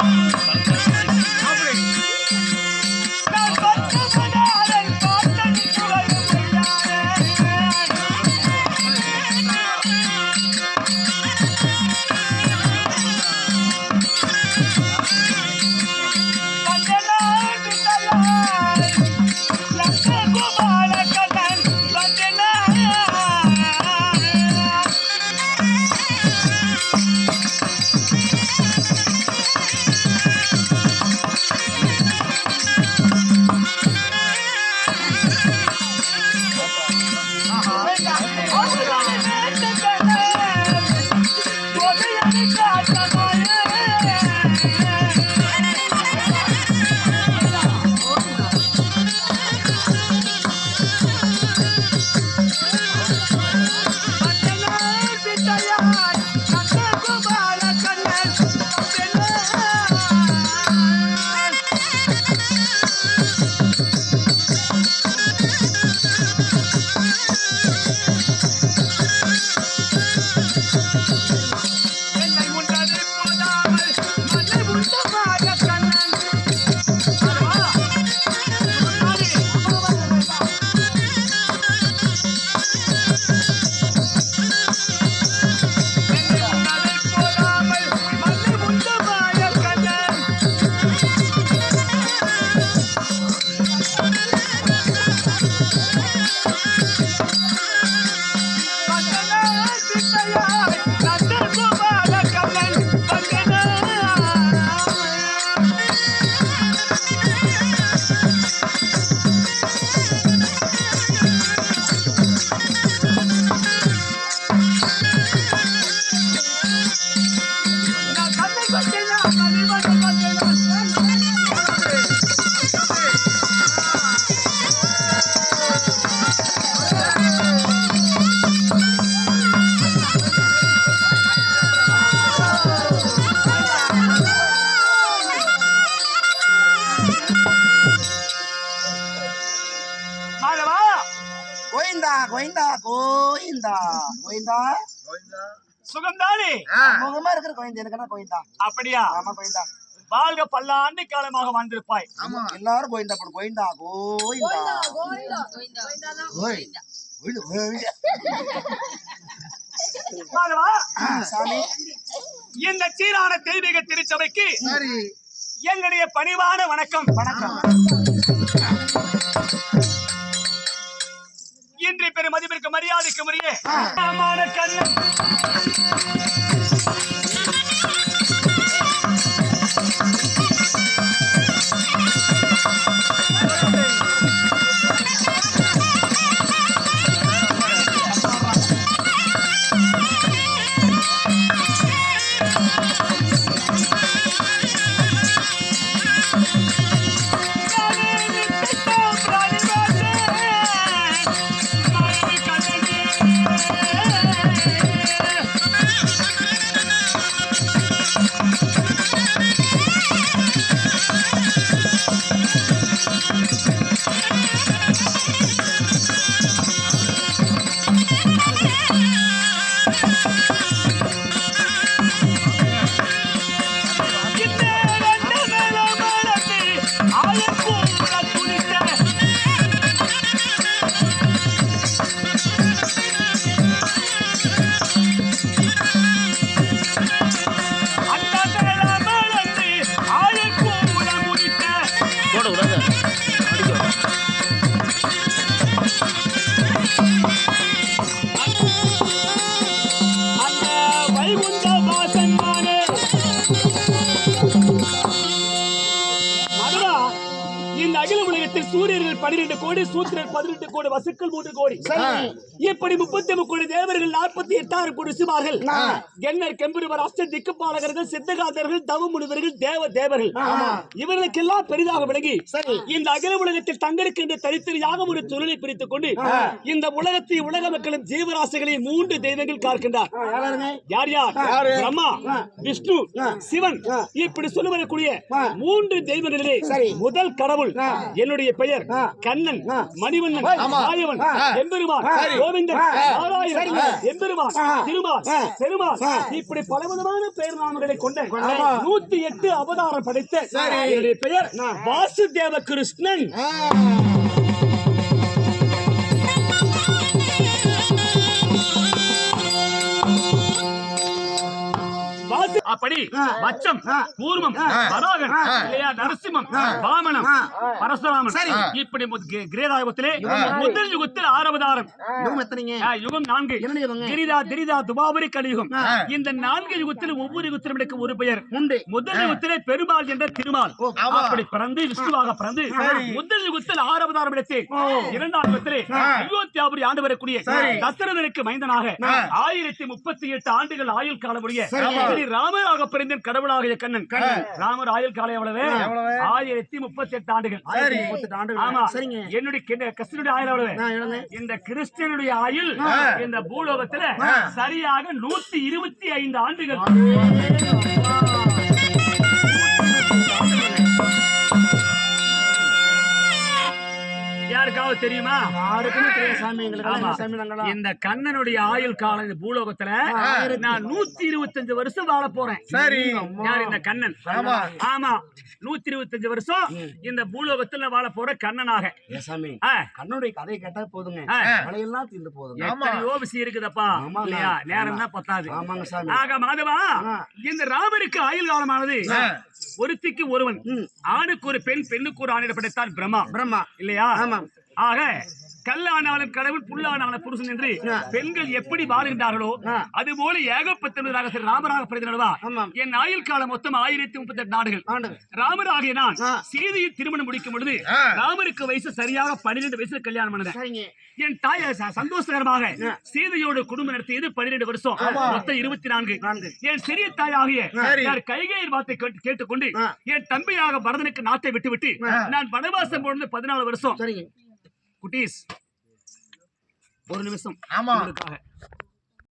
என்னை கோயிந்தா கோயிந்தா சுகம்தானே? முகமா இருக்கிற கோயிந்தா எனக்கு என்ன கோயிந்தா அப்படியா? ஆமா கோயிந்தா வாழ்க பல்லாண்டு காலமாக வாழ்ந்திருப்பாய். ஆமா. எல்லாரும் கோயிந்தா போடு. கோயிந்தா கோயிந்தா கோய் கோயிந்தா இந்த சீரான தெய்வீக திருச்சபைக்கு சரி. எங்களுடைய பணிவான வணக்கம். வணக்கம். இன்று பெரும் மதிப்பிற்கு மரியாதைக்கு முறையே கண்ணன். அகில உலகத்தில் சூரியர்கள் பன்னிரண்டு கோடி சூத்திரர் பதினெட்டு கோடி வசுக்கள் மூன்று கோடி. இப்படி முப்பத்தி கோடி தேவர்கள் நாற்பத்தி எட்டாயிரம் கோடி சிமார்கள் கென்னர் கெம்பெருவர் அஷ்ட திக்குப்பாலகர்கள் சித்தகாந்தர்கள் தவ முனிவர்கள் தேவ தேவர்கள். இவர்களுக்கெல்லாம் பெரிதாக விளங்கி சரி. இந்த அகில உலகத்தில் தங்களுக்கு இந்த தனித்தனியாக ஒரு தொழிலை பிரித்துக் கொண்டு இந்த உலகத்தை உலக மக்களின் ஜீவராசிகளை மூன்று தெய்வங்கள் காக்கின்றார். யார் யார்? பிரம்மா விஷ்ணு சிவன். இப்படி சொல்லி வரக்கூடிய மூன்று தெய்வங்களிலே முதல் கடவுள். என்னுடைய பெயர் கண்ணன் மணிவண்ணன் மாயவன் எம்பெருமான் கோவிந்தன் நாராயணன் எம்பெருமான் திருமால் பெருமாள். இப்படி பலவிதமான பெயர் நாமங்களை கொண்ட நூத்தி எட்டு அவதாரம் படைத்த என்னுடைய பெயர் வாசுதேவ கிருஷ்ணன். அப்படி வச்சம் கூர்மம் வராகன் இல்லையா நரசிம்மம் வாமனம் பரசுராமன். இப்படி கிரேதாயுகத்திலே முதல் யுகத்தில் ஆரவதாரம் யுகம் நான்கு? கிரிதா திரிதா துபாபரி கலியுகம். இந்த நான்கு யுகத்தில் ஒவ்வொரு யுகத்திலும் எனக்கு ஒரு பெயர். முதல் யுகத்திலே பெருமாள் என்ற திருமால். அப்படி பிறந்து விஷ்ணுவாக பிறந்து முதல் யுகத்தில் ஆரவதாரம் எடுத்து இரண்டாம் யுகத்திலே அயோத்தியாபுரி ஆண்டு வரக்கூடிய தசரதனுக்கு மைந்தனாக ஆயிரத்தி முப்பத்தி எட்டு ஆண்டுகள் ஆயுள் காலமுடைய ஸ்ரீ ராமராக பிறந்த கடவுளாகிய கண்ணன். ராமர் ஆயுள் காலம் எவ்வளவு? ஆயிரத்தி முப்பத்தி எட்டு ஆண்டுகள். ஆமா. சரிங்க. என்னுடைய கிறிஸ்தனுடைய ஆயுள் எவ்வளவு? இந்த கிறிஸ்டியனுடைய ஆயுள் இந்த பூலோகத்துல சரியாக நூத்தி இருபத்தி ஐந்து ஆண்டுகள். தெரியுமா? யாருக்குமே தெரியாது சாமி எங்களுக்கு ஆமா. எல்லாம் சாமி நாங்களா இந்த கண்ணனுடைய ஆயுள் காலம் இந்த பூலோகத்துல நான் நூத்தி இருபத்தஞ்சு வருஷம் வாழ போறேன். சரி. யார் இந்த கண்ணன்? ஆமா. ஆமா. நூத்தி இருபத்தஞ்சு வருஷம் இந்த பூலோகத்துல வாழ போற கண்ணனாக. ஏ சாமி ஆ, கண்ணுடைய கதையை கேட்டா போதுங்க. ஆ. மழையெல்லாம் தீர்ந்து போதுங்க எத்தனையோ விஷயம் இருக்குதப்பா. ஆமாங்க. இல்லையா? நேரம் தான் பத்தாது. ஆமாங்க சாமி. ஆக மாதவா. இந்த ராமருக்கு ஆயுள் காலமானது ஒருத்திக்கு ஒருவன். ஆணுக்கு ஒரு பெண் பெண்ணுக்கு ஒரு ஆணிட படைத்தான் பிரம்மா. பிரம்மா. இல்லையா? ஆமாம். ஆக கல்லானாலும் கடவுள் புல்லானால புருஷன் என்று. பெண்கள் எப்படி வாழ்கின்றார்களோ. அது போல ஏகப்பட்டவராக சரி ராமராக பிறந்தனவா. என் ஆயுள் காலம் மொத்தம் ஆயிரத்தி முப்பத்தி எட்டு நாடுகள் ராமராகிய நான். சீதையை திருமணம் முடிக்கும் பொழுது. ராமருக்கு வயசு சரியாக பன்னிரெண்டு வயசுல கல்யாணம் பண்ணது சரிங்க என் தாய் சந்தோஷகரமாக சீதையோடு குடும்பம் நடத்தியது பன்னிரெண்டு வருஷம் மொத்தம் இருபத்தி நான்கு. என் சிறிய தாயாகிய சரி. நான் கைகையின் வார்த்தை கேட்டு- கேட்டுக்கொண்டு. என் தம்பியாக பரதனுக்கு நாட்டை விட்டுவிட்டு நான் வனவாசம் போனது பதினாலு வருஷம் சரிங்க குட்டீஸ். ஒரு நிமிஷம். ஆமா.